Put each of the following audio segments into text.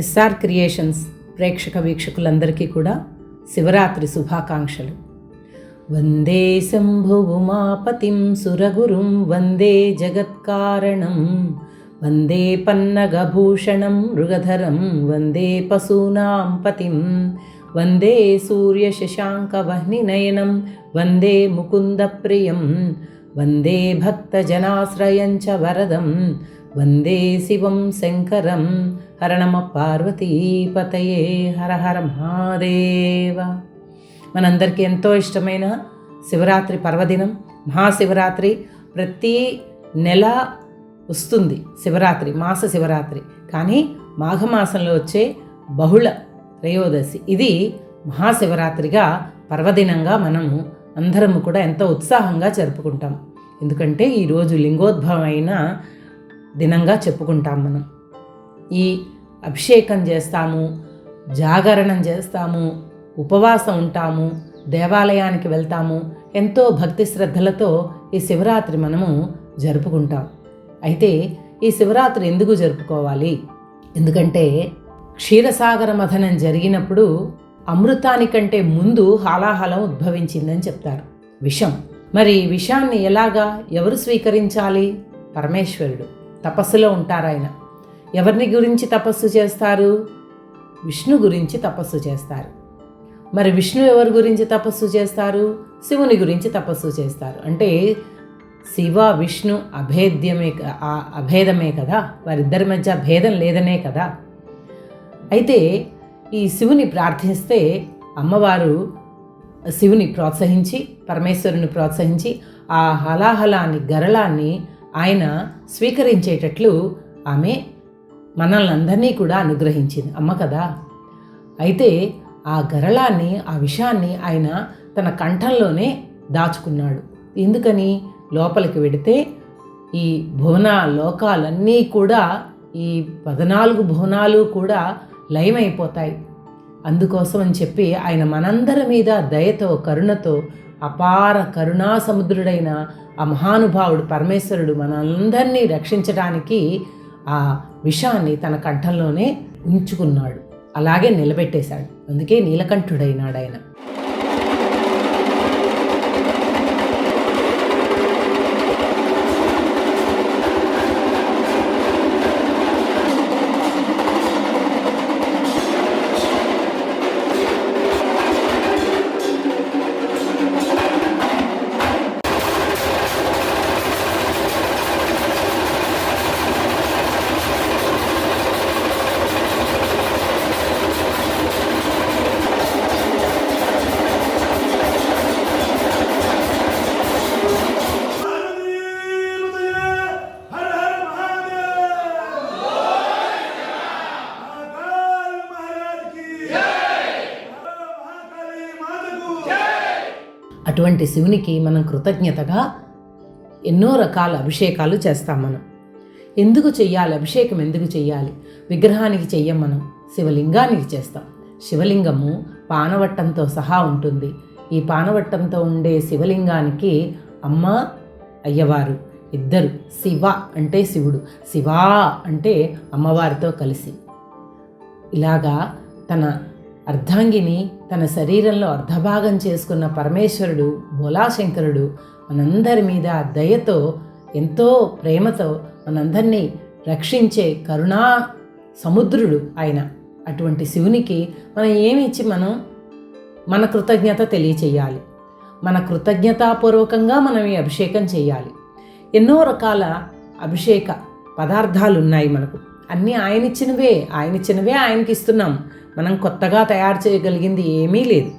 SR creations ప్రేక్షక వీక్షకులందరికీ కూడా శివరాత్రి శుభాకాంక్షలు. వందే శంభువుమాపతిం సురగురుం వందే జగత్కారణం వందే పన్నగభూషణం మృగధరం వందే పశూనాం పతిం వందే సూర్యశశాంకవహ్నినయనం వందే ముకుందప్రియం వందే భక్తజనాశ్రయం చ వరదం వందే శివం శంకరం హరణమ పార్వతీపతయే హర హర మహాదేవ. మనందరికీ ఎంతో ఇష్టమైన శివరాత్రి పర్వదినం మహాశివరాత్రి. ప్రతి నెల వస్తుంది శివరాత్రి మాస శివరాత్రి. కానీ మాఘమాసంలో వచ్చే బహుళ త్రయోదశి. ఇది మహాశివరాత్రిగా పర్వదినంగా మనము అందరము కూడా ఎంతో ఉత్సాహంగా జరుపుకుంటాం. ఎందుకంటే ఈరోజు లింగోద్భవం అయిన దినంగా చెప్పుకుంటాం మనం. ఈ అభిషేకం చేస్తాము జాగరణం చేస్తాము ఉపవాసం ఉంటాము దేవాలయానికి వెళ్తాము ఎంతో భక్తి శ్రద్ధలతో ఈ శివరాత్రి మనము జరుపుకుంటాం. అయితే ఈ శివరాత్రి ఎందుకు జరుపుకోవాలి? ఎందుకంటే క్షీరసాగర మథనం జరిగినప్పుడు అమృతానికంటే ముందు హాలాహలం ఉద్భవించిందని చెప్తారు. విషం. మరి విషాన్ని ఎలాగా ఎవరు స్వీకరించాలి? పరమేశ్వరుడు. తపస్సులో ఉంటారు ఆయన. ఎవరిని గురించి తపస్సు చేస్తారు? విష్ణు గురించి తపస్సు చేస్తారు. మరి విష్ణు ఎవరి గురించి తపస్సు చేస్తారు? శివుని గురించి తపస్సు చేస్తారు. అంటే శివ విష్ణు అభేద్యమే క- అభేదమే కదా? వారిద్దరి మధ్య భేదం లేదనే కదా? అయితే ఈ శివుని ప్రార్థిస్తే అమ్మవారు శివుని ప్రోత్సహించి పరమేశ్వరుని ప్రోత్సహించి ఆ హలాహలాన్ని గరళాన్ని ఆయన స్వీకరించేటట్లు ఆమె మనల్ని అందరినీ కూడా అనుగ్రహించింది. అమ్మ కదా? అయితే ఆ గరళాన్ని ఆ విషాన్ని ఆయన తన కంఠంలోనే దాచుకున్నాడు. ఎందుకని? లోపలికి వెడితే ఈ భువన లోకాలన్నీ కూడా ఈ పద్నాలుగు భువనాలు కూడా లయమైపోతాయి. అందుకోసం అని చెప్పి ఆయన మనందరి మీద దయతో కరుణతో అపార కరుణా సముద్రుడైన ఆ మహానుభావుడు పరమేశ్వరుడు మనందరినీ రక్షించడానికి ఆ విషాన్ని తన కంఠంలోనే ఉంచుకున్నాడు. అలాగే నిలబెట్టేశాడు. అందుకే నీలకంఠుడైనాడు ఆయన అటువంటి శివునికి మనం కృతజ్ఞతగా ఎన్నో రకాల అభిషేకాలు చేస్తాం మనం. ఎందుకు చెయ్యాలి? అభిషేకం ఎందుకు చెయ్యాలి? విగ్రహానికి చెయ్యం మనం. శివలింగానికి చేస్తాం. శివలింగము పానవట్టంతో సహా ఉంటుంది. ఈ పానవట్టంతో ఉండే శివలింగానికి అమ్మ అయ్యవారు ఇద్దరు. శివ అంటే శివుడు. శివా అంటే అమ్మవారితో కలిసి. ఇలాగా తన అర్ధాంగిని తన శరీరంలో అర్ధభాగం చేసుకున్న పరమేశ్వరుడు భోలాశంకరుడు మనందరి మీద దయతో ఎంతో ప్రేమతో మనందరినీ రక్షించే కరుణా సముద్రుడు ఆయన. అటువంటి శివునికి మనం ఏమి ఇచ్చి మనం మన కృతజ్ఞత తెలియచేయాలి. మన కృతజ్ఞతాపూర్వకంగా మనం ఈ అభిషేకం చేయాలి. ఎన్నో రకాల అభిషేక పదార్థాలు ఉన్నాయి మనకు. అన్నీ ఆయన ఇచ్చినవే ఆయన ఇచ్చినవే ఆయనకి ఇస్తున్నాం మనం కొత్తగా తయారు చేయగలిగింది ఏమీ లేదు.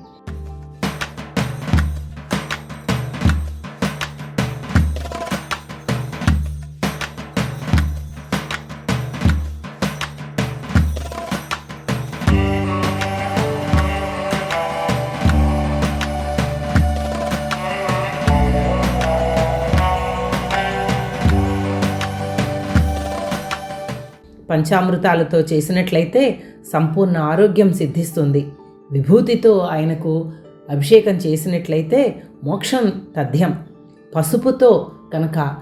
పంచామృతాలతో చేసినట్లయితే సంపూర్ణ ఆరోగ్యం సిద్ధిస్తుంది. విభూతితో ఆయనకు అభిషేకం చేసినట్లయితే మోక్షం తథ్యం. పసుపుతో కనుక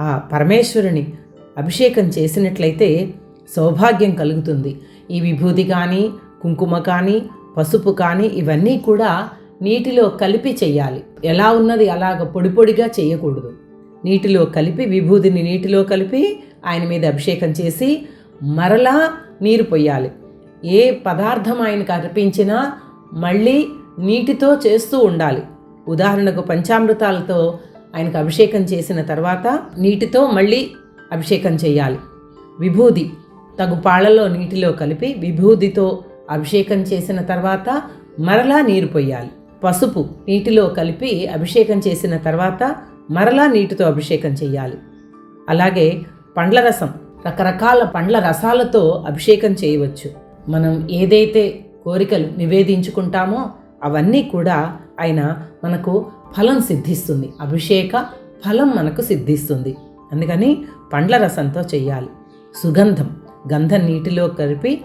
ఆ పరమేశ్వరుని అభిషేకం చేసినట్లయితే సౌభాగ్యం కలుగుతుంది. ఈ విభూది కానీ కుంకుమ కానీ పసుపు కానీ ఇవన్నీ కూడా నీటిలో కలిపి చేయాలి. ఎలా ఉన్నది అలాగ పొడి పొడిగా చేయకూడదు. నీటిలో కలిపి విభూదిని నీటిలో కలిపి ఆయన మీద అభిషేకం చేసి మరలా నీరు పొయ్యాలి. ఏ పదార్థం ఆయనకు అర్పించినా మళ్ళీ నీటితో చేస్తూ ఉండాలి. ఉదాహరణకు పంచామృతాలతో ఆయనకు అభిషేకం చేసిన తర్వాత నీటితో మళ్ళీ అభిషేకం చేయాలి. విభూది తగు పాళ్ళలో నీటిలో కలిపి విభూదితో అభిషేకం చేసిన తర్వాత మరలా నీరు పొయ్యాలి. పసుపు నీటిలో కలిపి అభిషేకం చేసిన తర్వాత మరలా నీటితో అభిషేకం చేయాలి. అలాగే పండ్ల రసం రకరకాల పండ్ల రసాలతో అభిషేకం చేయవచ్చు. మనం ఏదైతే కోరికలు నివేదించుకుంటామో అవన్నీ కూడా ఆయన మనకు ఫలం సిద్ధిస్తుంది. అభిషేక ఫలం మనకు సిద్ధిస్తుంది. అందుకని పండ్ల రసంతో చేయాలి సుగంధం గంధం నీటిలో కలిపి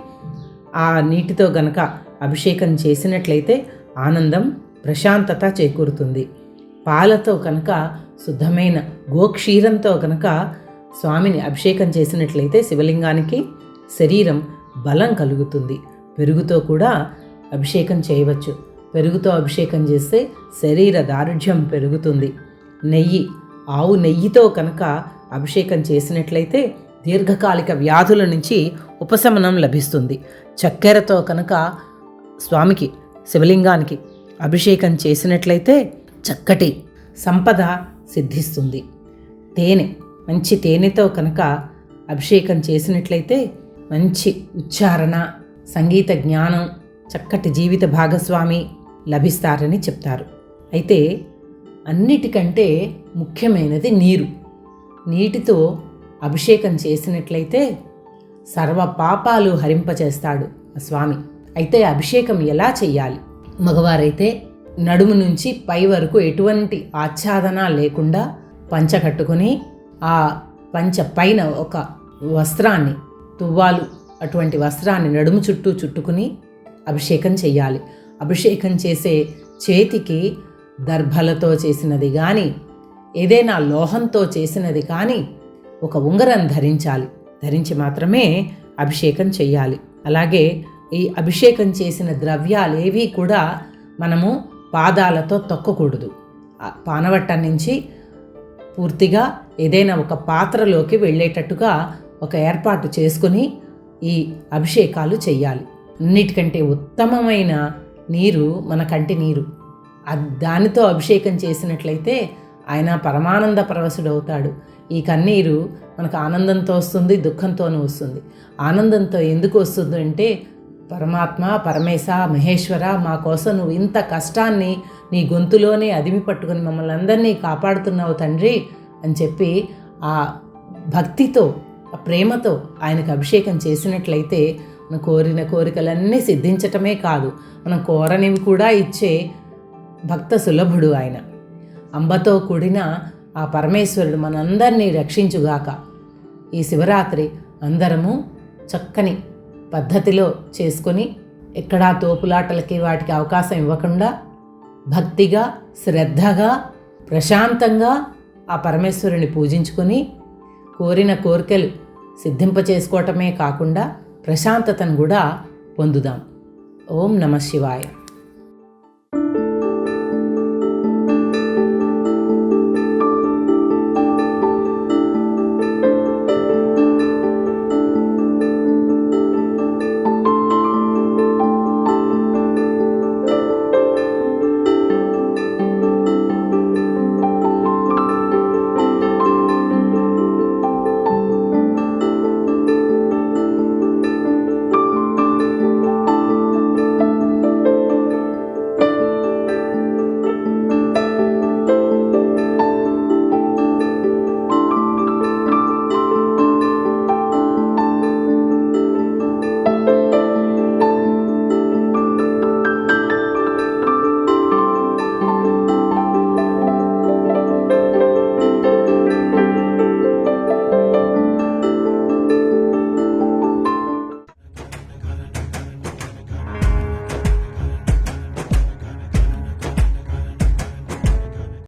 ఆ నీటితో గనక అభిషేకం చేసినట్లయితే ఆనందం ప్రశాంతత చేకూరుతుంది. పాలతో కనుక శుద్ధమైన గోక్షీరంతో కనుక స్వామిని అభిషేకం చేసినట్లయితే శివలింగానికి శరీరం బలం కలుగుతుంది. పెరుగుతో కూడా అభిషేకం చేయవచ్చు. పెరుగుతో అభిషేకం చేస్తే శరీర దారుఢ్యం పెరుగుతుంది. నెయ్యి ఆవు నెయ్యితో కనుక అభిషేకం చేసినట్లయితే దీర్ఘకాలిక వ్యాధుల నుంచి ఉపశమనం లభిస్తుంది. చక్కెరతో కనుక స్వామికి శివలింగానికి అభిషేకం చేసినట్లయితే చక్కటి సంపద సిద్ధిస్తుంది. తేనె మంచి తేనెతో కనుక అభిషేకం చేసినట్లయితే మంచి ఉచ్చారణ సంగీత జ్ఞానం చక్కటి జీవిత భాగస్వామి లభిస్తారని చెప్తారు. అయితే అన్నిటికంటే ముఖ్యమైనది నీరు. నీటితో అభిషేకం చేసినట్లయితే సర్వ పాపాలు హరింపచేస్తాడు ఆ స్వామి. అయితే అభిషేకం ఎలా చేయాలి మగవారైతే నడుము నుంచి పై వరకు ఎటువంటి ఆచ్ఛాదన లేకుండా పంచ కట్టుకొని ఆ పంచ పైన ఒక వస్త్రాన్ని తువ్వాలు అటువంటి వస్త్రాన్ని నడుము చుట్టూ చుట్టుకుని అభిషేకం చేయాలి అభిషేకం చేసే చేతికి దర్భలతో చేసినది కానీ ఏదైనా లోహంతో చేసినది కానీ ఒక ఉంగరం ధరించాలి. ధరించి మాత్రమే అభిషేకం చేయాలి అలాగే ఈ అభిషేకం చేసిన ద్రవ్యాలేవి కూడా మనము పాదాలతో తొక్కకూడదు. పానవట్టం నుంచి పూర్తిగా ఏదైనా ఒక పాత్రలోకి వెళ్ళేటట్టుగా ఒక ఏర్పాటు చేసుకుని ఈ అభిషేకాలు చెయ్యాలి. అన్నిటికంటే ఉత్తమమైన నీరు మన కంటి నీరు. దానితో అభిషేకం చేసినట్లయితే ఆయన పరమానంద పరవశుడవుతాడు ఈ కన్నీరు మనకు ఆనందంతో వస్తుంది దుఃఖంతోనూ వస్తుంది. ఆనందంతో ఎందుకు వస్తుంది అంటే పరమాత్మ పరమేశ మహేశ్వర మా కోసం నువ్వు ఇంత కష్టాన్ని నీ గొంతులోనే అదిమి పట్టుకుని మమ్మల్ని అందరినీ కాపాడుతున్నావు తండ్రి. అని చెప్పి ఆ భక్తితో ఆ ప్రేమతో ఆయనకు అభిషేకం చేసినట్లయితే మనం కోరిన కోరికలన్నీ సిద్ధించటమే కాదు మనం కోరనివి కూడా ఇచ్చే భక్త సులభుడు ఆయన. అంబతో కూడిన ఆ పరమేశ్వరుడు మనందరినీ రక్షించుగాక ఈ శివరాత్రి అందరము చక్కని పద్ధతిలో చేసుకొని ఎక్కడా తోపులాటలకి వాటికి అవకాశం ఇవ్వకుండా భక్తిగా శ్రద్ధగా ప్రశాంతంగా ఆ పరమేశ్వరుని పూజించుకొని కోరిన కోరికలు సిద్ధింపచేసుకోవటమే కాకుండా ప్రశాంతతను కూడా పొందుదాం. ఓం నమ శివాయ.